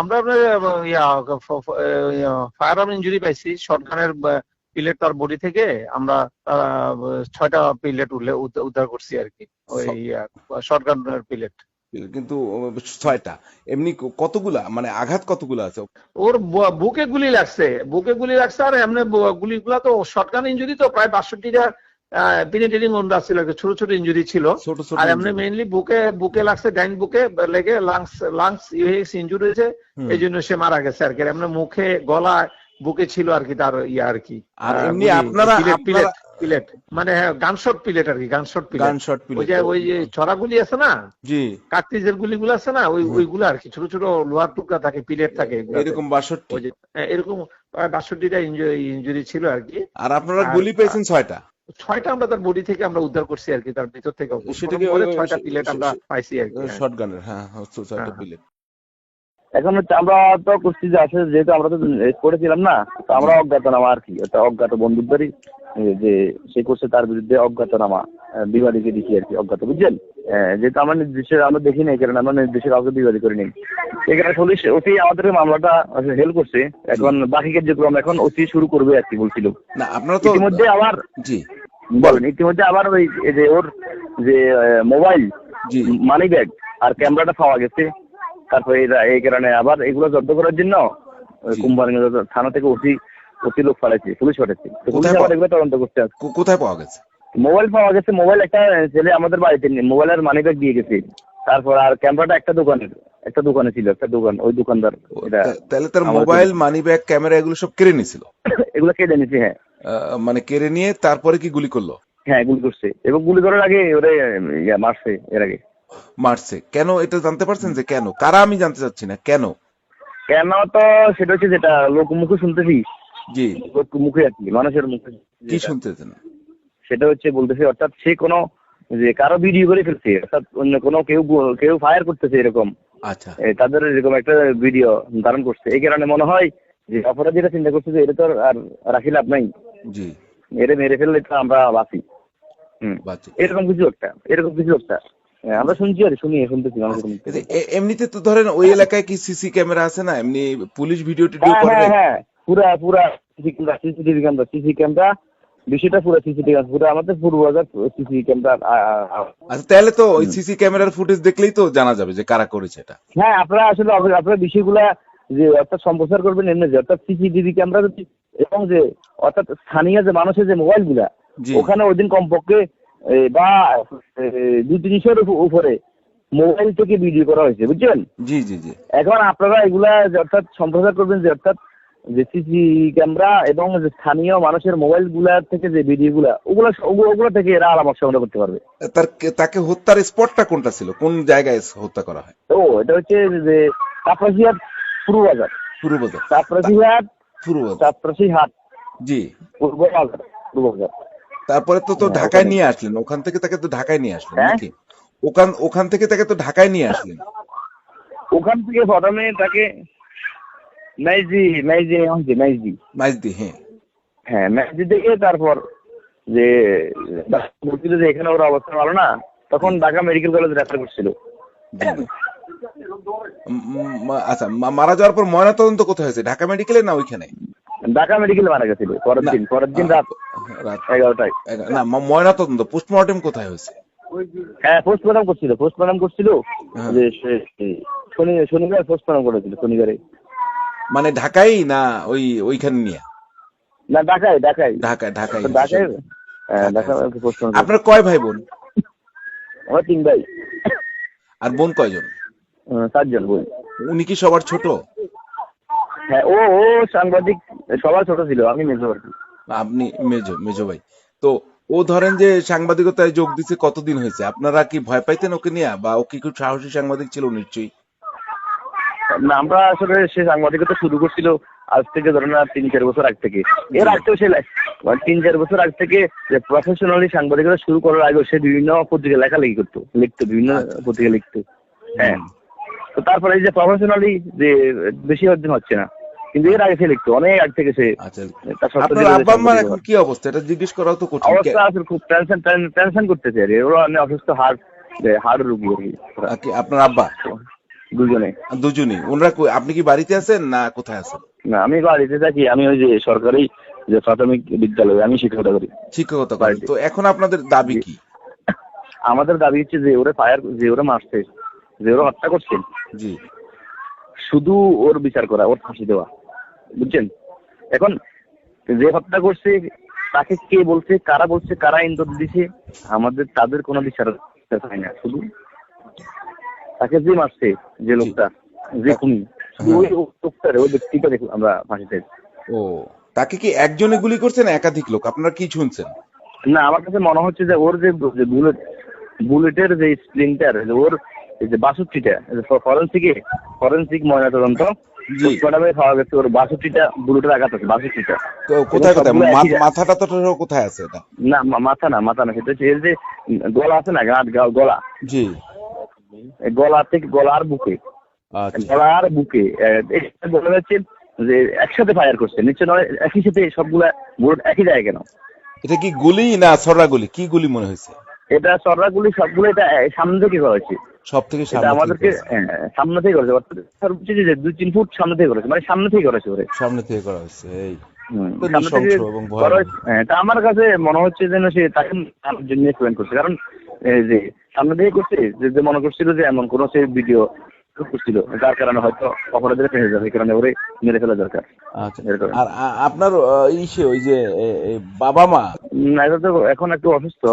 আমরা fire arm injury পাইছি। শটগানের pellet তার বডি থেকে আমরা ছয়টা পিলেট উদ্ধার করছি আর কি। ওই শটগানের পিলেট কিন্তু ছয়টা। এমনি কতগুলা? মানে আঘাত কতগুলা আছে? ওর বুকে গুলি লাগছে। বুকে গুলি লাগছে আর এমনি গুলিগুলা তো শটগান ইঞ্জুরি তো প্রায় বাষট্টিটা পেনিটেরিং ওন্ড ছিল ছোট ছোট ইঞ্জুরি ছিল। আর এমনি মেইনলি বুকে বুকে লাগছে ডাইন বুকে লেগে লাংস লাংস ইঞ্জুরি হয়েছে। এই জন্য সে মারা গেছে আর কি। এমনি মুখে গলায় বুকে ছিল আর কি তার ইয়ে আর কি। আর এমনি আপনারা পিলেট পিলেট পিলেট মানে গানশট পিলেট আর কি গানশট পিলেট গানশট ওই যে ওই যে ছড়াগুলি আছে না? জি। কাকতিজের গুলিগুলো আছে না? ওই ওইগুলো আর কি ছোট ছোট লোহার টুকরা থাকে পিলেট থাকে এরকম বাষট্টি। ওই যে হ্যাঁ, এরকম প্রায় বাষট্টিটা ইঞ্জুরি ছিল আর কি। আর আপনারা গুলি পেয়েছেন ছয়টা? ছয়টা আমরা তার বডি থেকে আমরা উদ্ধার করছি আর কি তার ভিতর থেকে সেটাকে ছয়টা পিলেট আমরা পাইছি আর কি হ্যাঁ। শটগানের হ্যাঁ হচ্ছে ছয়টা হ্যাঁ। পিলেট এখন হচ্ছে আমরা তো করছি যে আসলে যেহেতু আমরা তো করেছিলাম না তো আমরা অজ্ঞাতনামা আর কি একটা অজ্ঞাত এ, যে সে করছে তার বিরুদ্ধে অজ্ঞাতনামা বিবাদীকে দিচ্ছি আর কি অজ্ঞাত বুঝছেন? যেহেতু আমরা নির্দিষ্ট আমরা দেখি নাই কারণ আমরা নির্দিষ্ট কাউকে বিবাদী করি নাই এখানে পুলিশ অতি আমাদের মামলাটা হেল্প করছে এখন বাকি কার্যক্রম এখন অতি শুরু করবে আর কি বলছিল। না আপনারা তো ইতিমধ্যে আবার জি। বলেন ইতিমধ্যে আবার ওই যে ওর যে মোবাইল মানি ব্যাগ আর ক্যামেরাটা পাওয়া গেছে। তারপরে এই কারণে আবার এগুলো জব্দ করার জন্য কোম্পানি থানা থেকে অতি অতি লোক পাঠাচ্ছে পুলিশ পাঠাচ্ছে পুলিশ আবার এগুলো তদন্ত করতে কোথায় পাওয়া গেছে? মোবাইল পাওয়া গেছে মোবাইল একটা ছেলে আমাদের বাড়িতে মোবাইল আর মানি ব্যাগ দিয়ে গেছে। তারপর আর ক্যামেরাটা একটা দোকানের একটা দোকানে ছিল একটা দোকান ওই দোকানদার তাহলে তার মোবাইল মানি ব্যাগ ক্যামেরা এগুলো সব কেড়ে নিয়েছিল এগুলো কেড়ে নিছে হ্যাঁ। মানে কেড়ে নিয়ে তারপরে কি গুলি করল? হ্যাঁ গুলি করছে। এবং গুলি করার আগে ওরে মারছে এর আগে। মারছে। কেন এটা জানতে পারছেন যে কেন? কারা আমি জানতে চাচ্ছি না কেন? কেন তো সেটা হচ্ছে যেটা লোক মুখে শুনতেছি। জি। লোক মুখে আর কি মানুষের মুখে। কি শুনতেছেন? সেটা হচ্ছে বলতেছে অর্থাৎ সে কোনো যে কারও ভিডিও করে ফেলছে অর্থাৎ অন্য কোনো কেউ কেউ ফায়ার করতেছে এরকম। আচ্ছা। তাদের এরকম একটা ভিডিও ধারণ করছে। এই কারণে মনে হয় যে অপরাধীরা চিন্তা করছে যে এটা তো আর রাখি লাভ নাই। জি। এরে মেরে ফেললে তো আমরা বাঁচি। এরকম কিছু একটা এরকম কিছু একটা। হ্যাঁ, আমরা শুনছি আর শুনি শুনতেছি। এ- এমনিতে তো ধরেন ওই এলাকায় কি সিসি ক্যামেরা আছে না? এমনি পুলিশ ভিডিও টিডিও হ্যাঁ করে হ্যাঁ হ্যাঁ পুরা পুরা CC camera CCTV camera CC camera বিষয়টা পুরো সিসিটিভি পুরো আমাদের পূর্ব বাজার সিসি ক্যামেরা আচ্ছা তাহলে তো ওই সিসি ক্যামেরার ফুটেজ দেখলেই তো জানা যাবে যে কারা করেছে এটা। হ্যাঁ আপনারা আসলে আপ- আপনারা বিষয়গুলা যে অর্থাৎ সম্প্রচার করবেন এমনি যে অর্থাৎ সিসিটিভি ক্যামেরা যদি এবং যে অর্থাৎ স্থানীয় যে মানুষের যে মোবাইলগুলা ওখানে ওই দিন কমপক্ষে বা দুই তিনশোর উপরে মোবাইল থেকে ভিডিও করা হয়েছে বুঝছেন? জি জি জি। এখন আপনারা এগুলা অর্থাৎ সম্প্রচার করবেন যে অর্থাৎ যে সিসি ক্যামেরা এবং যে স্থানীয় মানুষের মোবাইলগুলা থেকে যে ভিডিও গুলা ওগুলা ওগুলো থেকে এরা আলামত সংগ্রহ করতে পারবে। তার তাকে হত্যার স্পটটা কোনটা ছিল? কোন জায়গায় হত্যা করা হয়? ও এটা হচ্ছে যে চাপরাশিহাট পূর্ব বাজার। পূর্ব বাজার। পূর্ব চাপরাশি হাট। জি। পূর্ব বাজার পূর্ব বাজার। তারপরে তো তো হ্যাঁ, ঢাকায় নিয়ে আসলেন ওখান থেকে তাকে তো ঢাকায় নিয়ে আসলেন হ্যাঁ? নাকি? ওখান ওখান থেকে তাকে তো ঢাকায় নিয়ে আসলেন। ওখান থেকে প্রথমে তাকে নাইজি নাইজি হচ্ছে নাইজি। মাইজদি হ্যাঁ। হ্যাঁ নাইজি থেকে তারপর যে যে এখানে ওর অবস্থা ভালো না তখন ঢাকা মেডিকেল কলেজে রেফার করছিল। আচ্ছা মারা যাওয়ার পর ময়নাতদন্ত কোথায় হয়েছে? ঢাকা মেডিকেলে না ওইখানে? ঢাকা মেডিকেলে মারা গেছিল। পরের দিন পরের দিন রাত রাত এগারোটায়। না ম- ময়নাতদন্ত পোস্টমর্টেম কোথায় হয়েছে? হ্যাঁ পোস্টমর্টম করছিল পোস্টমর্টম করছিল হ্যাঁ। যে শনি শনিবার পোস্টমর্টম করেছিল শনিবারে। মানে ঢাকাই না ওই ওইখানে নিয়ে? না ঢাকায় ঢাকায়। ঢাকায় ঢাকায়। ঢাকায় হ্যাঁ, ঢাকায়। ঢাকায় আপনার কয় ভাই বোন? আমার তিন ভাই। আর বোন কয়জন? বই। উনি কি সবার ছোট? হ্যাঁ ও ও সাংবাদিক সবার ছোট ছিল আমি মেজো আর কি। আপনি মেজো মেজো ভাই। তো ও ধরেন যে সাংবাদিকতায় যোগ দিতে কতদিন হয়েছে? আপনারা কি ভয় পাইতেন ওকে নিয়ে? বা ও কি খুব সাহসী সাংবাদিক ছিল নিশ্চয়ই? না আমরা আসলে সে সাংবাদিকতা শুরু করছিল আজ থেকে ধরেন আর তিন চার বছর আগ থেকে। এর আগতেও সে মানে তিন চার বছর আগ থেকে যে প্রফেশনালি সাংবাদিকতা শুরু করার আগেও সে বিভিন্ন পত্রিকা লেখালেখি করতো লিখতো বিভিন্ন আচ্ছা। পত্রিকা লিখতো। হ্যাঁ। তো তারপরে এই যে প্রফেশনালি যে বেশি অর্জন হচ্ছে না কিন্তু এর আগে সে লিখতো অনেক আগ থেকে সে আচ্ছা। তার সত্য আপনার আব্বা আম্মার এখন কি অবস্থা? এটা জিজ্ঞেস করাও তো কঠিন। অবস্থা আসলে খুব টেনশন টেনশন করতেছে আর ওরা অনেক অসুস্থ হার্ট হার্ট রুগী আপনার আব্বা? দুজনে। দুজনই ওনারা আপনি কি বাড়িতে আছেন না কোথায় আছেন? না আমি বাড়িতে থাকি। আমি ওই যে সরকারি যে প্রাথমিক বিদ্যালয়ে আমি শিক্ষকতা করি শিক্ষকতা করেন তো এখন আপনাদের দাবি কি? আমাদের দাবি হচ্ছে যে ওরা ফায়ার যে ওরা মারছে। যে ওরা হত্যা করছেন জি। শুধু ওর বিচার করা ওর ফাঁসি দেওয়া। বুঝছেন? এখন যে হত্যা করছে তাকে কে বলছে কারা বলছে কারা ইন্ধন দিছে আমাদের তাদের কোনো বিচার হয় না। শুধু তাকে যে মারছে যে লোকটা যে খুনি ওই লোকটার ওই ব্যক্তিটা দেখুন আমরা ফাঁসি চাই। ও তাকে কি একজনে গুলি করছে না একাধিক লোক? আপনারা কি শুনছেন? না আমার কাছে মনে হচ্ছে যে ওর যে যে বুলেট বুলেটের যে স্প্লিন্টার ওর এই যে বাষট্টিটা ফরেন্সিকে ফরেন্সিক ময়নাতদন্ত জি। পোস্টমর্টমে পাওয়া গেছে ওর বাষট্টিটা বুলেটের আঘাত আছে বাষট্টিটা। কোথায় কোথায়? সবগুলো মা- একই- মাথা টাথা সহ কোথায় আছে এটা? না মাথা না মাথা না সেটা হচ্ছে যে গলা আছে না গাঁট গলা। জি। গলা থেকে গলার বুকে। আচ্ছা। গলার বুকে বলা যাচ্ছে যে একসাথে ফায়ার করছে নিচে নয় একই সাথে সবগুলা বুলেট একই জায়গায় কেন? এটা কি গুলি না ছড়া গুলি কি গুলি মনে হয়েছে? এটা সররাগুলি সবগুলো এটা সামনে থেকে করা হয়েছে। সব থেকে আমাদেরকে করেছে। হ্যাঁ, সামনে থেকে করেছে। অর্থাৎ যে দুই তিন ফুট সামনে থেকে করেছে মানে সামনে থেকে করেছে ওরে। সামনে থেকে করা হয়েছে এই। হ্যাঁ, তা আমার কাছে মনে হচ্ছে যেন সে তাকে জন্য প্ল্যান করছে। কারণ এই যে সামনে থেকে করছে যে যে মনে করছিল যে এমন কোন সে ভিডিও করছিল যার কারণে হয়তো অপরাধীরা ফেসে যাবে কারণে ওরে মেরে ফেলা দরকার। আচ্ছা আর আপনার ইসে ওই যে বাবা মা? উম, এটা তো এখন একটু অসুস্থ।